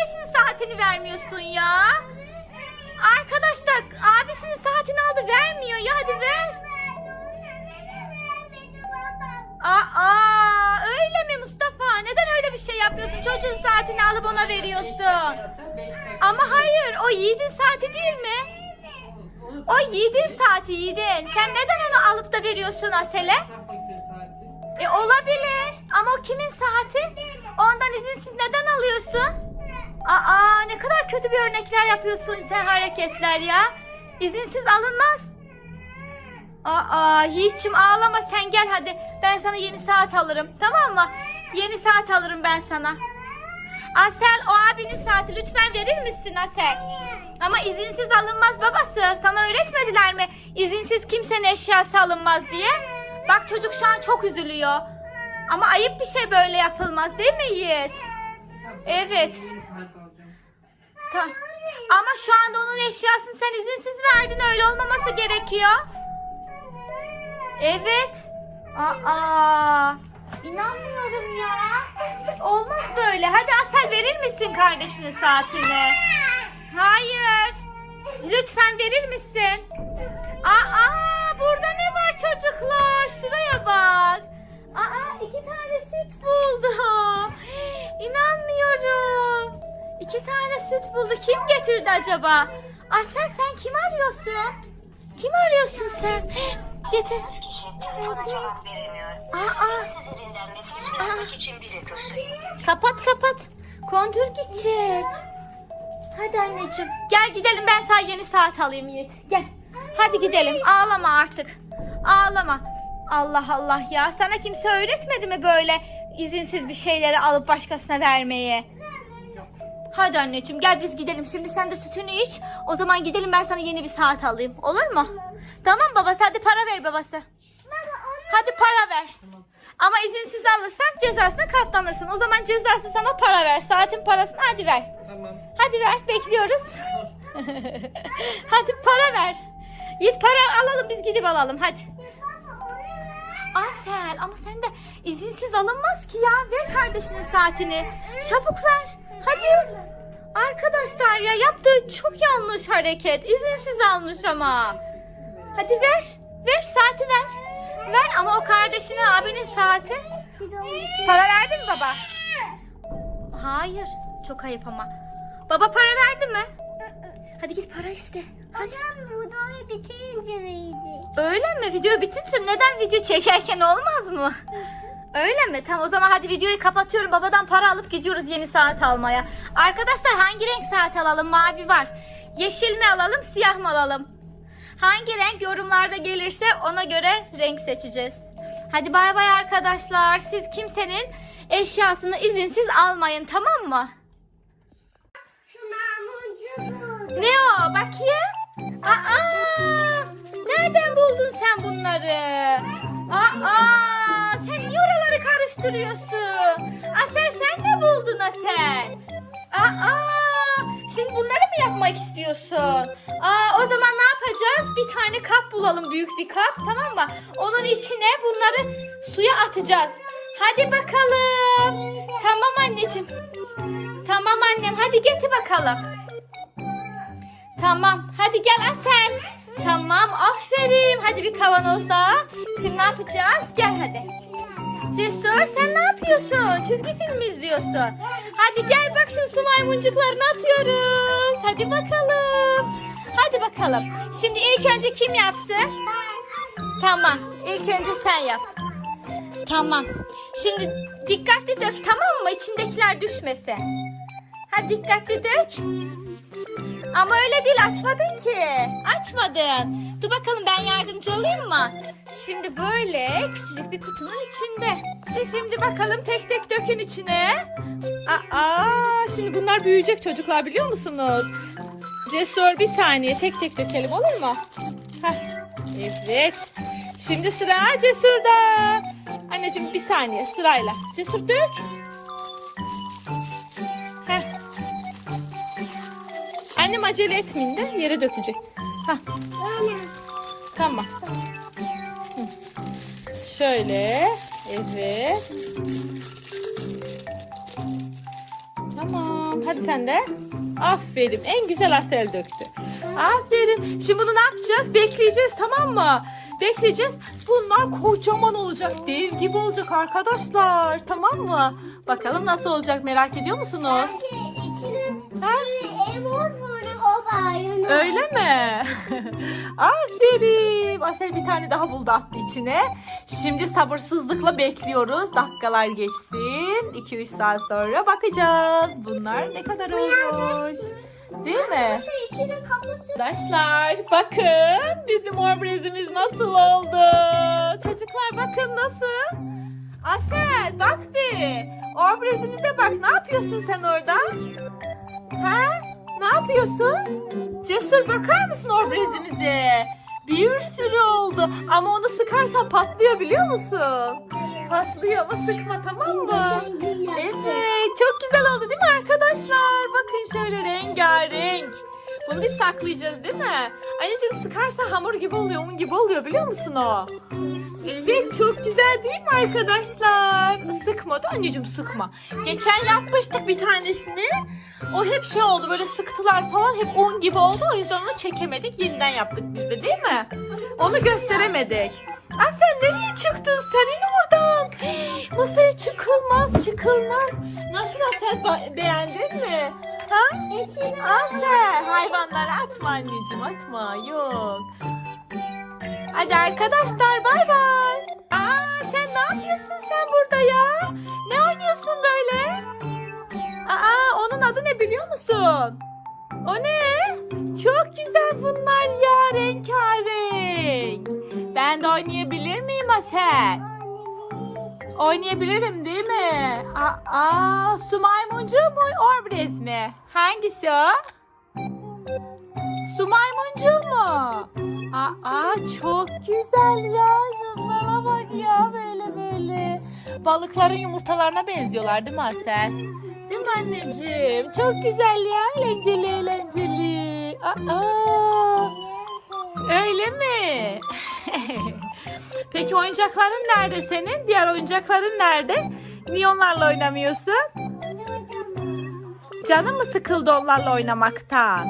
kardeşinin saatini vermiyorsun ya? Arkadaşlar abisinin saatini aldı vermiyor ya hadi ver. Aa öyle mi Mustafa? Neden öyle bir şey yapıyorsun? Çocuğun saatini alıp ona veriyorsun. Ama hayır o Yiğit'in saati değil mi? O Yiğit'in saati Yiğit'in. Sen neden onu alıp da veriyorsun Asel'e? E olabilir. Ama o kimin saati? Ondan izinsiz neden alıyorsun? Aa ne kadar kötü bir örnekler yapıyorsun sen hareketler ya. İzinsiz alınmaz. Aa Yiğit'cim ağlama sen gel hadi. Ben sana yeni saat alırım. Tamam mı? Yeni saat alırım ben sana. Asel o abinin saati lütfen verir misin Asel? Ama izinsiz alınmaz babası. Sana öğretmediler mi? İzinsiz kimsenin eşyası alınmaz diye. Bak çocuk şu an çok üzülüyor. Ama ayıp bir şey böyle yapılmaz değil mi Yiğit? Evet. Ta- Ama şu anda onun eşyasını sen izinsiz verdin. Öyle olmaması gerekiyor. Evet. Aa, inanmıyorum ya. Olmaz böyle. Hadi Asel verir misin kardeşinin saatini? Hayır. Lütfen verir misin? Aa, burada ne var çocuklar? Şuraya bak. Aa, iki tane süt buldu. İnanmıyorum. İki tane süt buldu. Kim getirdi acaba? Asel sen kim arıyorsun? Kim arıyorsun sen? Getir. Aa, biri tuşlayın. kapat kapat. Kontür gidecek. Hadi anneciğim. Gel gidelim ben sana yeni saat alayım Yiğit. Gel. Hadi gidelim. Ağlama artık. Ağlama. Allah Allah ya. Sana kimse öğretmedi mi böyle izinsiz bir şeyleri alıp başkasına vermeyi? Hadi anneciğim gel biz gidelim. Şimdi sen de sütünü iç. O zaman gidelim ben sana yeni bir saat alayım. Olur mu? Tamam babası hadi para ver babası. Hadi para ver. Ama izinsiz alırsan cezasına katlanırsın. O zaman cezası sana para ver. Saatin parasını hadi ver. Tamam. Hadi ver bekliyoruz. hadi para ver. Git para alalım biz gidip alalım hadi. Asel ama sen de izinsiz alınmaz ki ya. Ver kardeşinin saatini. Çabuk ver. Hadi. Arkadaşlar ya yaptığı çok yanlış hareket. İzinsiz almış ama. Hadi ver. Ver saati ver. Ver ama o kardeşinin abinin saati. Para verdin mi baba? Hayır. Çok ayıp ama. Baba para verdi mi? Hadi git para iste. Hadi. Hocam videoyu bitirince verecek. Öyle mi? Video bitince neden video çekerken olmaz mı? Öyle mi? Tamam o zaman hadi videoyu kapatıyorum. Babadan para alıp gidiyoruz yeni saat almaya. Arkadaşlar hangi renk saat alalım? Mavi var. Yeşil mi alalım, siyah mı alalım? Hangi renk yorumlarda gelirse ona göre renk seçeceğiz. Hadi bay bay arkadaşlar. Siz kimsenin eşyasını izinsiz almayın tamam mı? Şu mamuncu bu. Ne o? Bakayım. Aa! Nereden buldun sen bunları? Aa! Sen niye oraları karıştırıyorsun? Asel sen de buldun Asel. Aa! Şimdi bunları mı yapmak istiyorsun? Aa, o zaman ne yapacağız? Bir tane kap bulalım, büyük bir kap, tamam mı? Onun içine bunları suya atacağız. Hadi bakalım. Tamam anneciğim. Tamam annem, hadi getir bakalım. Tamam. Hadi gel Asel. Tamam. Aferin. Hadi bir kavanoz daha. Şimdi ne yapacağız? Gel hadi. Cesur sen ne yapıyorsun? Çizgi film izliyorsun? Hadi gel bak şimdi su maymuncuklarını atıyoruz. Hadi bakalım. Hadi bakalım. Şimdi ilk önce kim yapsın? Tamam. İlk önce sen yap. Tamam. Şimdi dikkatli dök tamam mı? İçindekiler düşmesin. Hadi dikkatli dök. Ama öyle değil açmadın ki. Açmadın. Dur bakalım ben yardımcı olayım mı? Şimdi böyle küçücük bir kutunun içinde. E şimdi bakalım tek tek dökün içine. Aa, şimdi bunlar büyüyecek çocuklar biliyor musunuz? Cesur bir saniye tek tek dökelim olur mu? Heh, evet. Şimdi sıra Cesur'da. Anneciğim bir saniye sırayla. Cesur dök. Annem acele etmeyin de yere dökecek. Hah, Öyle. tamam. Hı. Şöyle. Evet. Tamam. Hadi sen de. Aferin. En güzel Asel döktü. Aferin. Şimdi bunu ne yapacağız? Bekleyeceğiz tamam mı? Bekleyeceğiz. Bunlar kocaman olacak. Dev gibi olacak arkadaşlar. Tamam mı? Bakalım nasıl olacak merak ediyor musunuz? Belki içine Ha? ev var sonra o bayını. Öyle mi? Aferin. Asel bir tane daha buldu attı içine. Şimdi sabırsızlıkla bekliyoruz. Dakikalar geçsin. 2-3 saat sonra bakacağız. Bunlar ne kadar olmuş. Değil mi? Kafası. Arkadaşlar bakın bizim orbrezimiz nasıl oldu. Çocuklar bakın nasıl. Asel bak bir. Orbrezimize bak. Ne yapıyorsun sen orada? Ha? Yapıyorsun? Cesur bakar mısın orbrezimize? Bir sürü oldu. Ama onu sıkarsan patlıyor biliyor musun? Patlıyor ama sıkma tamam mı? Evet çok güzel oldu değil mi arkadaşlar? Bakın şöyle rengarenk. Bunu biz saklayacağız değil mi? Anneciğim sıkarsa hamur gibi oluyor, un gibi oluyor biliyor musun o? Evet çok güzel değil mi arkadaşlar? Sıkma da anneciğim sıkma. Geçen yapmıştık bir tanesini. O hep şey oldu böyle sıktılar falan hep un gibi oldu. O yüzden onu çekemedik. Yeniden yaptık biz de değil mi? Onu gösteremedik. Aa sen nereye çıktın? Sen in oradan. Masaya çıkılmaz çıkılmaz. Nasıl ba- beğendin mi? İçine Asel hayvanları atma anneciğim atma yok. Hadi arkadaşlar bay bay. Aa sen ne yapıyorsun sen burada ya? Ne oynuyorsun böyle? Aa onun adı ne biliyor musun? O ne? Çok güzel bunlar ya rengarenk. Ben de oynayabilir miyim Asel? Oynayabilirim değil mi? Aa, aa su maymuncu mu orbrez mi? Hangisi o? Su maymuncu mu? Aa çok güzel ya. Şunlara bak ya böyle böyle. Balıkların yumurtalarına benziyorlar değil mi Asel? Değil mi anneciğim? Çok güzel ya. Eğlenceli eğlenceli. Aa, öyle mi? Peki oyuncakların nerede senin? Diğer oyuncakların nerede? Niye onlarla oynamıyorsun? Canın mı sıkıldı onlarla oynamaktan?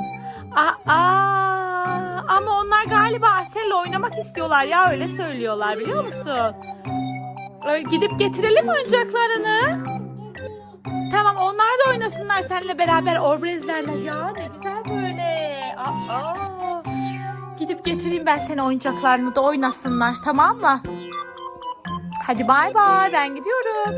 Aa, ama onlar galiba Asel'le oynamak istiyorlar ya öyle söylüyorlar biliyor musun? Öyle gidip getirelim oyuncaklarını. Tamam onlar da oynasınlar seninle beraber orbrezlerle ya ne güzel böyle. Aa, gidip getireyim ben seni oyuncaklarını da oynasınlar tamam mı? Hadi bay bay ben gidiyorum.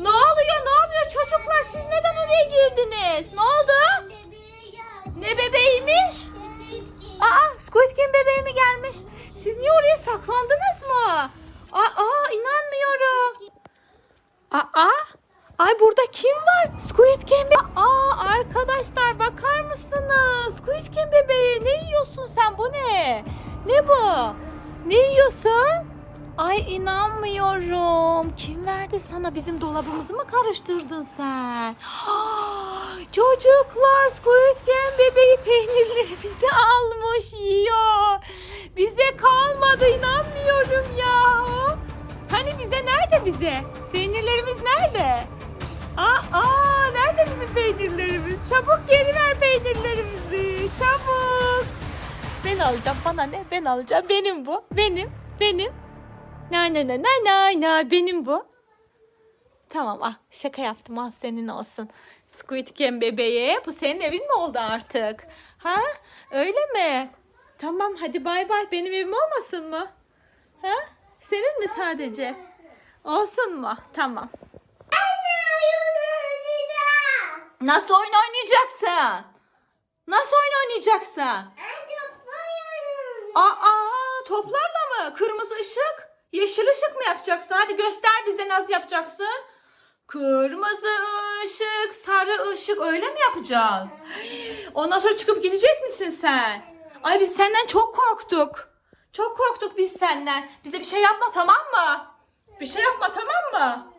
Ne oluyor ne oluyor çocuklar siz neden oraya girdiniz? Ne oldu? Ne bebeğiymiş? Aa Squid Game bebeği mi gelmiş? Siz niye oraya saklandınız mı? Aa inanmıyorum. Aa Ay burada kim var? Squid Game be- Aa arkadaşlar bakar mısınız? Squid Game bebeği ne yiyorsun sen bu ne? Ne bu? Ne yiyorsun? Ay inanmıyorum. Kim verdi sana? Bizim dolabımızı mı karıştırdın sen? Çocuklar Squid Game bebeği peynirleri bize almış yiyor. Bize kalmadı inanmıyorum ya. Hani bize nerede bize? Peynirlerimiz nerede? Aa, aa nerede bizim peynirlerimiz? Çabuk geri ver peynirlerimizi. Çabuk. Ben alacağım bana ne? Ben alacağım. Benim bu. Benim. Benim. Na na na na na na benim bu. Tamam ah şaka yaptım ah senin olsun. Squid Game bebeğe bu senin evin mi oldu artık? Ha öyle mi? Tamam hadi bay bay benim evim olmasın mı? Ha senin mi sadece? Olsun mu? Tamam. Nasıl oyun oynayacaksın? Nasıl oyun oynayacaksın? Aa, toplarla mı? Kırmızı ışık, yeşil ışık mı yapacaksın? Hadi göster bize nasıl yapacaksın. Kırmızı ışık, sarı ışık öyle mi yapacağız? Ondan sonra çıkıp gidecek misin sen? Ay biz senden çok korktuk. Çok korktuk biz senden. Bize bir şey yapma tamam mı? Bir şey yapma tamam mı?